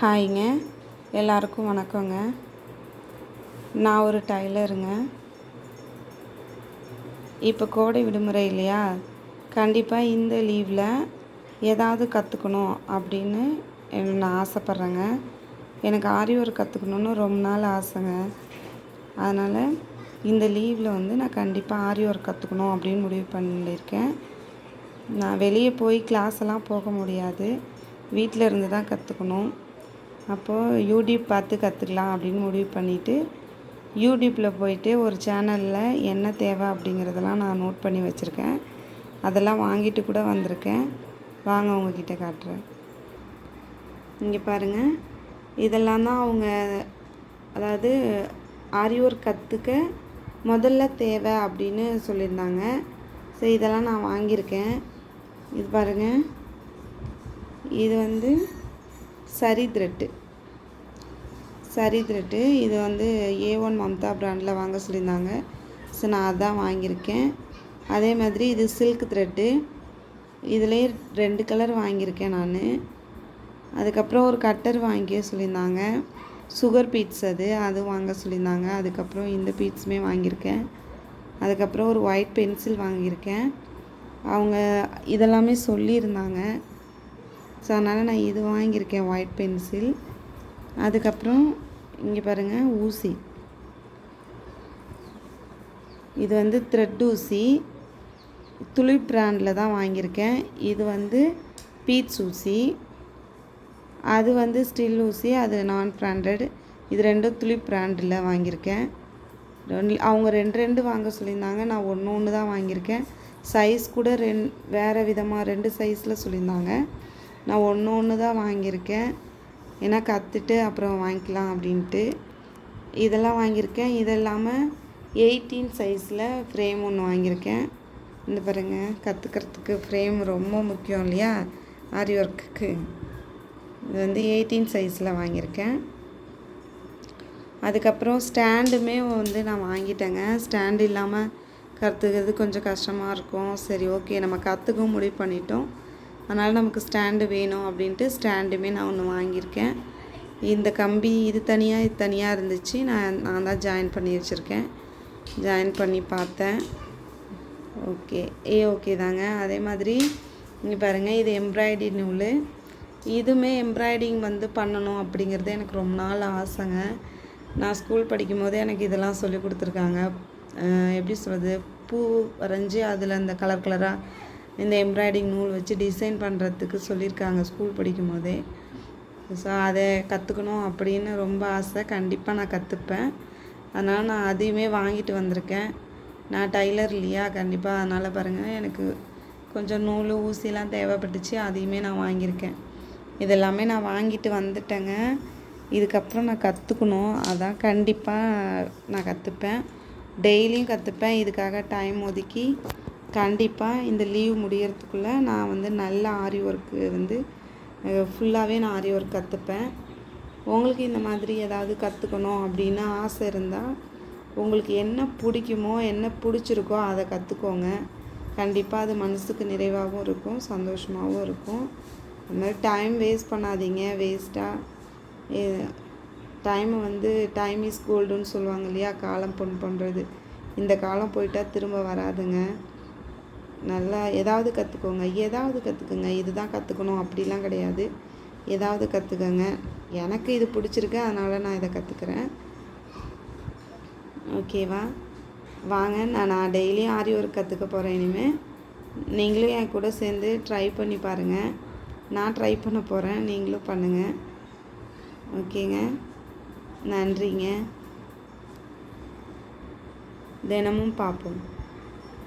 ஹாய்ங்க. எல்லாருக்கும் வணக்கங்க. நான் ஒரு டைலருங்க. இப்போ கோடை விடுமுறை இல்லையா? கண்டிப்பாக இந்த லீவில் ஏதாவது கற்றுக்கணும் அப்படின்னு நான் ஆசைப்பட்றேங்க. எனக்கு ஆரி ஒர்க் கற்றுக்கணுன்னு ரொம்ப நாள் ஆசைங்க. அதனால் இந்த லீவில் வந்து நான் கண்டிப்பாக ஆரி ஒர்க் கற்றுக்கணும் அப்படின்னு முடிவு பண்ணியிருக்கேன். நான் வெளியே போய் கிளாஸ் எல்லாம் போக முடியாது. வீட்டில் இருந்து தான் கற்றுக்கணும் அப்போது யூடியூப் பார்த்து கற்றுக்கலாம் அப்படின்னு முடிவு பண்ணிவிட்டு யூடியூப்பில் போயிட்டு ஒரு சேனலில் என்ன தேவை அப்படிங்கிறதெல்லாம் நான் நோட் பண்ணி வச்சுருக்கேன். அதெல்லாம் வாங்கிட்டு கூட வந்திருக்கேன். வாங்க உங்ககிட்ட காட்டுறேன். இங்கே பாருங்கள் இதெல்லாம் தான் அவங்க அதாவது ஆரி ஒர்க் கற்றுக்க முதல்ல தேவை அப்படின்னு சொல்லியிருந்தாங்க. ஸோ இதெல்லாம் நான் வாங்கியிருக்கேன். இது பாருங்கள் இது வந்து சரி த்ரெட்டு சரி த்ரெட்டு இது வந்து ஏ ஒன் மம்தா ப்ராண்டில் வாங்க சொல்லியிருந்தாங்க. ஸோ நான் அதான் வாங்கியிருக்கேன். அதே மாதிரி இது சில்க் த்ரெட்டு இதுலேயே ரெண்டு கலர் வாங்கியிருக்கேன் நான். அதுக்கப்புறம் ஒரு கட்டர் வாங்கிக்க சொல்லியிருந்தாங்க. சுகர் பீட்ஸ் அது அது வாங்க சொல்லியிருந்தாங்க. அதுக்கப்புறம் இந்த பீட்ஸுமே வாங்கியிருக்கேன். அதுக்கப்புறம் ஒரு ஒயிட் பென்சில் வாங்கியிருக்கேன். அவங்க இதெல்லாமே சொல்லியிருந்தாங்க. ஸோ அதனால் நான் இது வாங்கியிருக்கேன் ஒயிட் பென்சில் அதுக்கப்புறம் இங்கே பாருங்கள் ஊசி. இது வந்து த்ரெட் ஊசி. துளிப் பிராண்டில் தான் வாங்கியிருக்கேன். இது வந்து பீட்ஸ் ஊசி. அது வந்து ஸ்டில் ஊசி அது நான் பிராண்டட் இது ரெண்டும் துளிப் பிராண்டில் வாங்கியிருக்கேன். ரெண்டு அவங்க ரெண்டு ரெண்டு வாங்க சொல்லியிருந்தாங்க. நான் ஒன்று ஒன்று தான் வாங்கியிருக்கேன். சைஸ் கூட ரெண் வேறு விதமாக ரெண்டு சைஸில் சொல்லியிருந்தாங்க. நான் ஒன்று ஒன்று தான் வாங்கியிருக்கேன். ஏன்னா கற்றுட்டு அப்புறம் வாங்கிக்கலாம் அப்படின்ட்டு. இதெல்லாம் வாங்கியிருக்கேன். இது இல்லாமல் எயிட்டீன் சைஸில் ஃப்ரேம் ஒன்று வாங்கியிருக்கேன். இந்த பாருங்கள் கற்றுக்கிறதுக்கு ஃப்ரேம் ரொம்ப முக்கியம் இல்லையா? ஆரி ஒர்க்குக்கு. இது வந்து எயிட்டீன் சைஸில் வாங்கியிருக்கேன். அதுக்கப்புறம் ஸ்டாண்டுமே வந்து நான் வாங்கிட்டேங்க. ஸ்டாண்டு இல்லாமல் கற்றுக்கிறது கொஞ்சம் கஷ்டமாக இருக்கும். சரி ஓகே நம்ம கற்றுக்கவும் முடிவு பண்ணிட்டோம். அதனால் நமக்கு ஸ்டாண்டு வேணும் அப்படின்ட்டு ஸ்டாண்டுமே நான் ஒன்று வாங்கியிருக்கேன். இந்த கம்பி இது தனியாக இது தனியாக இருந்துச்சு. நான் நான் தான் ஜாயின் பண்ணி வச்சுருக்கேன். ஜாயின் பண்ணி பார்த்தேன். ஓகே ஏ ஓகே தாங்க. அதே மாதிரி இங்கே பாருங்கள் இது எம்ப்ராய்டி நூல். இதுவுமே எம்ப்ராய்டிங் வந்து பண்ணணும் அப்படிங்கிறது எனக்கு ரொம்ப நாள் ஆசைங்க. நான் ஸ்கூல் படிக்கும் போதே எனக்கு இதெல்லாம் சொல்லி கொடுத்துருக்காங்க. எப்படி சொல்கிறது பூ வரைஞ்சி அதில் அந்த கலர் கலராக இந்த எம்ப்ராய்டிங் நூல் வச்சு டிசைன் பண்ணுறதுக்கு சொல்லியிருக்காங்க ஸ்கூல் படிக்கும் போதே ஸோ அதை கற்றுக்கணும் அப்படின்னு ரொம்ப ஆசை. கண்டிப்பாக நான் கற்றுப்பேன் அதனால் நான் அதையுமே வாங்கிட்டு வந்திருக்கேன். நான் டைலர் இல்லையா? கண்டிப்பாக அதனால் பாருங்கள் எனக்கு கொஞ்சம் நூல் ஊசிலாம் தேவைப்பட்டுச்சு. அதையுமே நான் வாங்கியிருக்கேன். இதெல்லாமே நான் வாங்கிட்டு வந்துட்டேங்க. இதுக்கப்புறம் நான் கற்றுக்கணும் அதான் கண்டிப்பாக நான் கற்றுப்பேன் டெய்லியும் கற்றுப்பேன் இதுக்காக டைம் ஒதுக்கி. கண்டிப்பாக இந்த லீவ் முடியறதுக்குள்ளே நான் வந்து நல்ல ஆரி ஒர்க்கு வந்து ஃபுல்லாகவே நான் ஆரி ஒர்க் கற்றுப்பேன் உங்களுக்கு இந்த மாதிரி ஏதாவது கற்றுக்கணும் அப்படின்னு ஆசை இருந்தால் உங்களுக்கு என்ன பிடிக்குமோ என்ன பிடிச்சிருக்கோ அதை கற்றுக்கோங்க கண்டிப்பாக அது மனசுக்கு நிறைவாகவும் இருக்கும் சந்தோஷமாகவும் இருக்கும். அது மாதிரி டைம் வேஸ்ட் பண்ணாதீங்க வேஸ்ட்டாக டைமை வந்து டைம் இஸ் கோல்டுன்னு சொல்லுவாங்க இல்லையா? காலம் பொன் பண்ணுறது இந்த காலம் போயிட்டால் திரும்ப வராதுங்க. நல்லா ஏதாவது கற்றுக்கோங்க ஏதாவது கற்றுக்குங்க இதுதான் கற்றுக்கணும் அப்படிலாம் கிடையாது. ஏதாவது கற்றுக்கங்க எனக்கு இது பிடிச்சிருக்கு. அதனால் நான் இதை கற்றுக்குறேன் ஓகேவா வாங்க. நான் நான் டெய்லியும் ஆரி ஒர்க் கற்றுக்க போகிறேன் இனிமேல் நீங்களும் என் கூட சேர்ந்து ட்ரை பண்ணி பாருங்கள் நான் ட்ரை பண்ண போகிறேன் நீங்களும் பண்ணுங்கள் ஓகேங்க நன்றிங்க. தினமும் பார்ப்போம்.